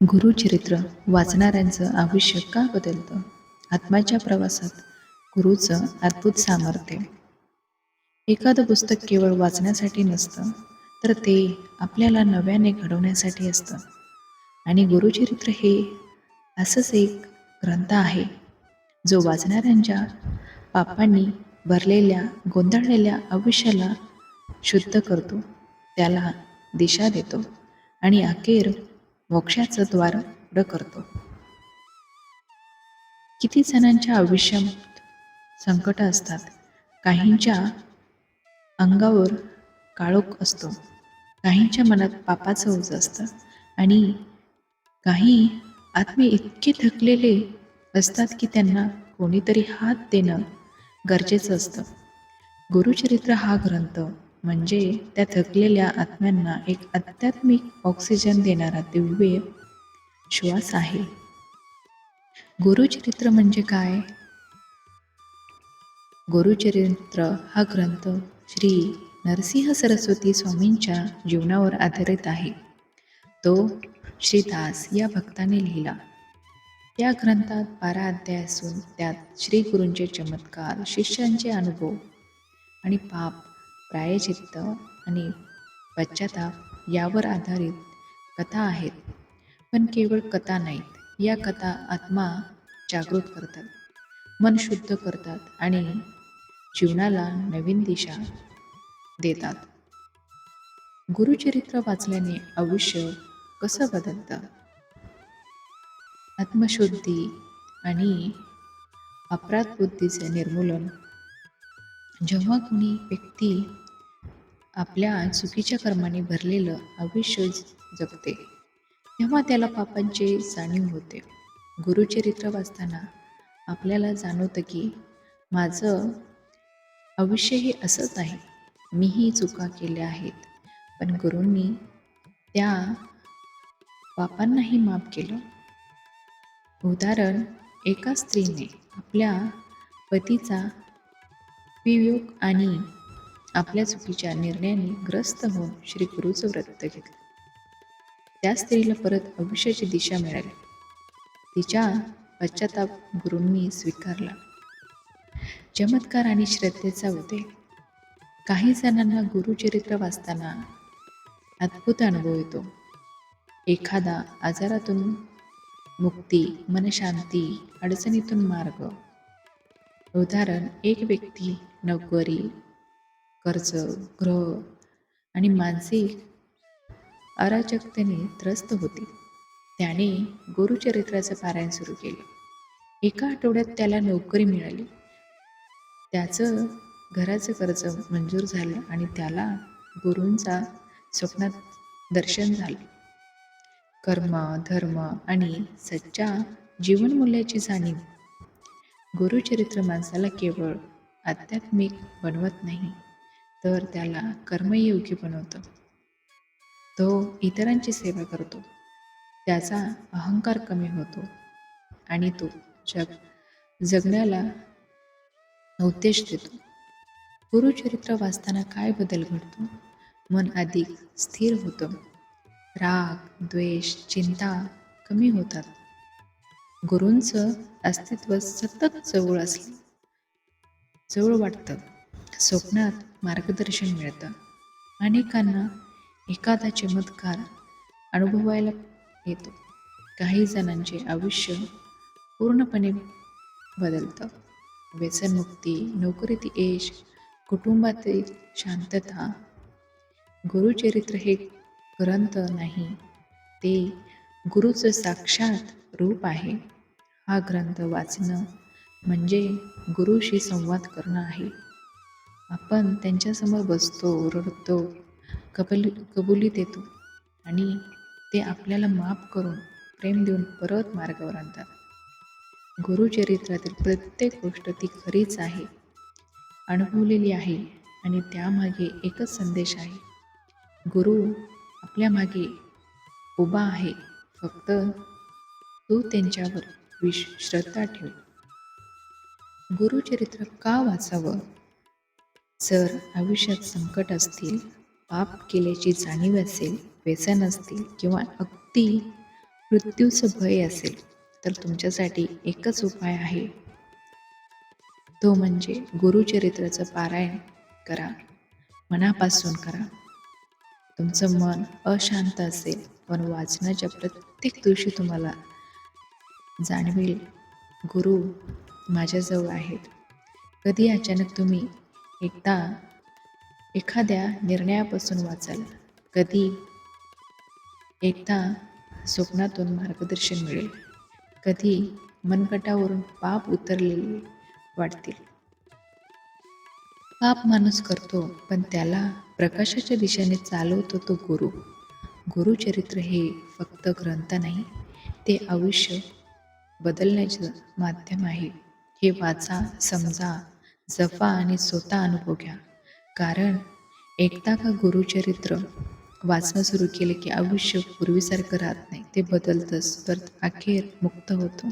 गुरुचरित्र वाचणाऱ्यांचं आयुष्य का बदलतं? आत्म्याच्या प्रवासात गुरुचं अद्भुत सामर्थ्य. एखादं पुस्तक केवळ वाचण्यासाठी नसतं तर ते आपल्याला नव्याने घडवण्यासाठी असतं. आणि गुरुचरित्र हे असंच एक ग्रंथ आहे जो वाचणाऱ्यांच्या पापांनी भरलेल्या गोंधळलेल्या आयुष्याला शुद्ध करतो त्याला दिशा देतो आणि अखेर मोक्षाचं द्वार उघडं करतो. किती जणांच्या आयुष्यात संकट असतात काहींच्या अंगावर काळोख असतो काहींच्या मनात पापाचं ओझ असतं आणि काही आत्मे इतके थकलेले असतात की त्यांना कोणीतरी हात देणं गरजेचं असतं. गुरुचरित्र हा ग्रंथ म्हणजे त्या थकलेल्या आत्म्यांना एक आध्यात्मिक ऑक्सिजन देणारा दिव्य श्वास आहे. गुरुचरित्र म्हणजे काय? गुरुचरित्र हा ग्रंथ श्री नरसिंह सरस्वती स्वामींच्या जीवनावर आधारित आहे. तो श्रीदास या भक्ताने लिहिला. या ग्रंथात बारा अध्याय असून त्यात श्री गुरूंचे चमत्कार शिष्यांचे अनुभव आणि पाप प्रायचित्त आणि पश्चाताप यावर आधारित कथा आहेत. पण केवळ कथा नाहीत या कथा आत्मा जागृत करतात मन शुद्ध करतात आणि जीवनाला नवीन दिशा देतात. गुरुचरित्र वाचल्याने आयुष्य कसं बदलतं? आत्मशुद्धी आणि अपराध बुद्धीचे निर्मूलन जेव्हा कोणी व्यक्ती आपल्या चुकीच्या कर्माने भरलेलं आयुष्य जगते तेव्हा त्याला पापांची जाणीव होते. गुरुचरित्र वाचताना आपल्याला जाणवतं की माझं आयुष्य हे असंच आहे. मीही चुका केल्या आहेत पण गुरूंनी त्या पापांनाही माफ केलं. उदाहरण एका स्त्रीने आपल्या पतीचा वियोग आणि आपल्या चुकीच्या निर्णयाने ग्रस्त होऊन श्री गुरुचं व्रत घेतलं. त्या स्त्रीला परत आयुष्याची दिशा मिळाली. तिच्या पश्चाताप गुरूंनी स्वीकारला. चमत्कार आणि श्रद्धेचा उदय. काही जणांना गुरुचरित्र वाचताना अद्भुत अनुभव येतो. एखादा आजारातून मुक्ती मनशांती अडचणीतून मार्ग. उदाहरण एक व्यक्ती नोकरी कर्ज ग्रह आणि मानसिक अराजकतेने त्रस्त होती. त्याने गुरुचरित्राचं पारायण सुरू केलं. एका आठवड्यात त्याला नोकरी मिळाली. त्याचं घराचं कर्ज मंजूर झालं आणि त्याला गुरूंचा स्वप्नात दर्शन झालं. कर्म धर्म आणि सच्च्या जीवनमूल्याची जाणीव. गुरुचरित्र माणसाला केवळ आध्यात्मिक बनवत नाही तर त्याला कर्मयोगी बनवतं. तो इतरांची सेवा करतो. त्याचा अहंकार कमी होतो आणि तो जग जगण्याला उद्देश देतो. गुरुचरित्र वाचताना काय बदल घडतो? मन अधिक स्थिर होतं. राग द्वेष चिंता कमी होतात. गुरूंचं अस्तित्व सतत जवळ असलं. जवळ वाटतं. स्वप्नात मार्गदर्शन मिळतं. अनेकांना एखादा चमत्कार अनुभवायला येतो. काही जणांचे आयुष्य पूर्णपणे बदलतं. व्यसनमुक्ती नोकरीत यश कुटुंबातील शांतता गुरुचरित्र हे ग्रंथ नाही ते गुरुचं साक्षात रूप आहे. हा ग्रंथ वाचणं म्हणजे गुरुशी संवाद करणं आहे. आपण त्यांच्यासमोर बसतो रडतो कबली कबुली देतो आणि ते आपल्याला माफ करून प्रेम देऊन परत मार्गावर आणतात. गुरुचरित्रातील प्रत्येक गोष्ट ती खरीच आहे अनुभवलेली आहे आणि त्यामागे एकच संदेश आहे. गुरु आपल्या मागे उभा आहे फक्त तू त्यांच्यावर विश श्रद्धा ठेव. गुरुचरित्र का वाचावं? जर आयुष्यात संकट असतील पाप केल्याची जाणीव असेल व्यसन असतील किंवा अगदी मृत्यूचं भय असेल तर तुमच्यासाठी एकच उपाय आहे. तो म्हणजे गुरुचरित्राचं पारायण करा. मनापासून करा. तुमचं मन अशांत असेल पण वाचनाच्या प्रत्येक दिवशी तुम्हाला जाणवेल गुरु माझ्याजवळ आहेत. कधी अचानक तुम्ही एकदा एखाद्या निर्णयापासून वाचाल. कधी एकदा स्वप्नातून मार्गदर्शन मिळेल. कधी मनगटावरून पाप उतरलेले वाटतील. पाप माणूस करतो पण त्याला प्रकाशाच्या दिशेने चालवतो तो गुरु. गुरुचरित्र हे फक्त ग्रंथ नाही ते आयुष्य बदलण्याचं माध्यम आहे. हे वाचा समजा जपा आणि स्वतः अनुभव घ्या. कारण एकदा का गुरुचरित्र वाचणं सुरू केलं की आयुष्य पूर्वीसारखं राहत नाही ते बदलतंच तर अखेर मुक्त होतो.